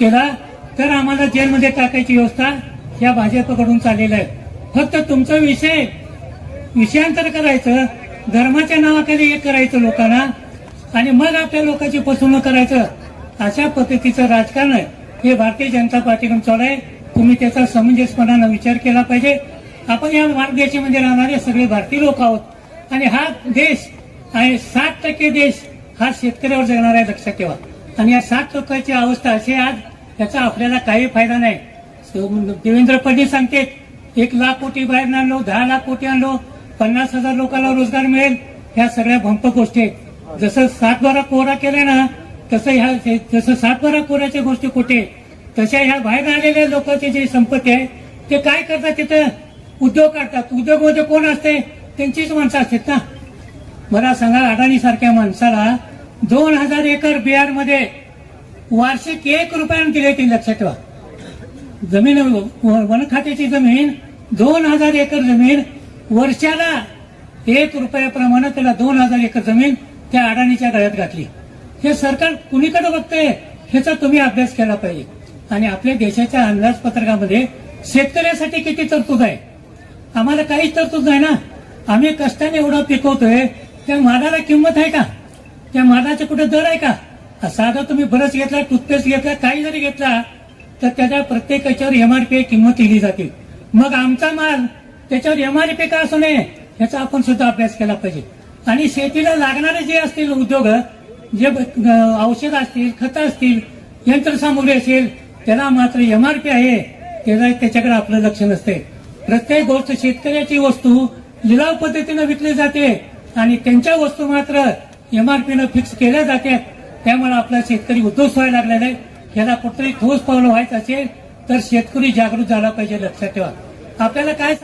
केला तर आम्हाला जेलमध्ये टाकायची व्यवस्था या भाजपकडून चाललेलं आहे. फक्त तुमचा विषय विषयांतर करायचं धर्माच्या नावाखाली एक करायचं लोकांना आणि मग आपल्या लोकांची फसवणूक करायचं अशा पद्धतीचं राजकारण आहे. हे भारतीय जनता पार्टीकडून चालू आहे. तुम्ही त्याचा समंजसपणानं विचार केला पाहिजे. आपण या भारत देशामध्ये राहणारे सगळे भारतीय लोक आहोत. आणि हा देश आणि साठ टक्के देश हा शेतकऱ्यावर जगणार आहे लक्षात ठेवा. आणि या सात लोकांची अवस्था अशी आज त्याचा आपल्याला काही फायदा नाही. देवेंद्र फडणवीस सांगते एक लाख कोटी बाहेर आणलो दहा लाख कोटी आणलो पन्नास हजार लोकांना रोजगार मिळेल ह्या सगळ्या भंप गोष्टी आहेत. जसं सात बारा कोरा केलाय ना तसं ह्या जसं सात बारा कोऱ्याच्या गोष्टी कुठे तशा ह्या बाहेर आलेल्या लोकांची जी संपत्ती आहे ते काय करतात तिथं? उद्योग काढतात. उद्योगमध्ये कोण असते? त्यांचीच माणसं असतात ना. मला सांगा अडाणी सारख्या माणसाला दोन हजार एकर बिहारमध्ये वार्षिक एक रुपयानं दिले ते लक्षात ठेवा जमीन वन खात्याची जमीन दोन हजार एकर जमीन वर्षाला एक रुपयाप्रमाणे त्याला दोन हजार एकर जमीन त्या अडाणीच्या गळ्यात घातली. हे सरकार कुणीकडे बघतंय? ह्याचा तुम्ही अभ्यास केला पाहिजे. आणि आपल्या देशाच्या अंदाजपत्रकामध्ये शेतकऱ्यासाठी किती तरतूद आहे? आम्हाला काहीच तरतूद नाही ना? आम्ही कष्टाने एवढं पिकवतोय. त्या मालाला किंमत आहे का? त्या मालाचा कुठे दर आहे का? साधा तुम्ही ब्रश घेतला टूथपेस्ट घेतला काही जरी घेतला तर त्याच्या प्रत्येक याच्यावर एमआरपी किंमत दिली जाते. मग आमचा माल त्याच्यावर एमआरपी का असू नये याचा आपण सुद्धा अभ्यास केला पाहिजे. आणि शेतीला लागणारे जे असतील उद्योग जे ब- औषध असतील खतं असतील यंत्रसामुग्री असेल त्याला मात्र एमआरपी आहे त्याला त्याच्याकडे आपलं लक्ष नसते. प्रत्येक गोष्ट शेतकऱ्याची वस्तू लिलाव पद्धतीनं विकली जाते आणि त्यांच्या वस्तू मात्र एमआरपीनं फिक्स केल्या जातात. त्यामुळे आपला शेतकरी उद्धवस्त व्हायला लागलेला आहे. याला कुठतरी ठोस पावलं व्हायचं असेल तर शेतकरी जागृत झाला पाहिजे लक्षात ठेवा. आपल्याला काय